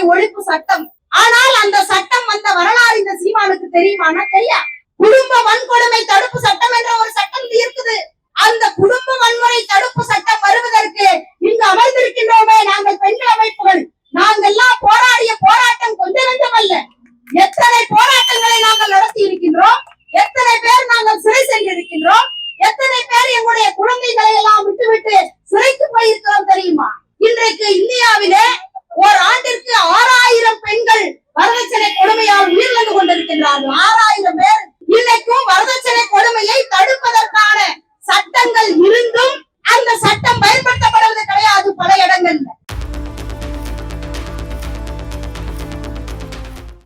வன்முறை ஒழிப்பு சட்டம். ஆனால் அந்த சட்டம் வந்த வரலாறு இந்த சீமானுக்கு தெரியுமானா தெரியா குடும்ப வன்கொடுமை தடுப்பு சட்டம் என்ற ஒரு சட்டம் இருக்குது. அந்த குடும்ப வன்முறை தடுப்பு சட்டம் வருவதற்கு இங்கு அமர்ந்திருக்கின்றோமே நாங்கள் பெண்கள் அமைப்புகள். நாங்கள் போராடிய போராட்டம் கொஞ்சம் நஞ்சம் அல்ல. எத்தனை போராட்டங்களை நாங்கள் நடத்தி இருக்கின்றோம் எத்தனை பேர் நாங்கள் சிறை சென்றிருக்கின்றோம்? எத்தனை பேர் எங்களுடைய குழந்தைகளை எல்லாம் விட்டுவிட்டு இருக்கின்றார்கள்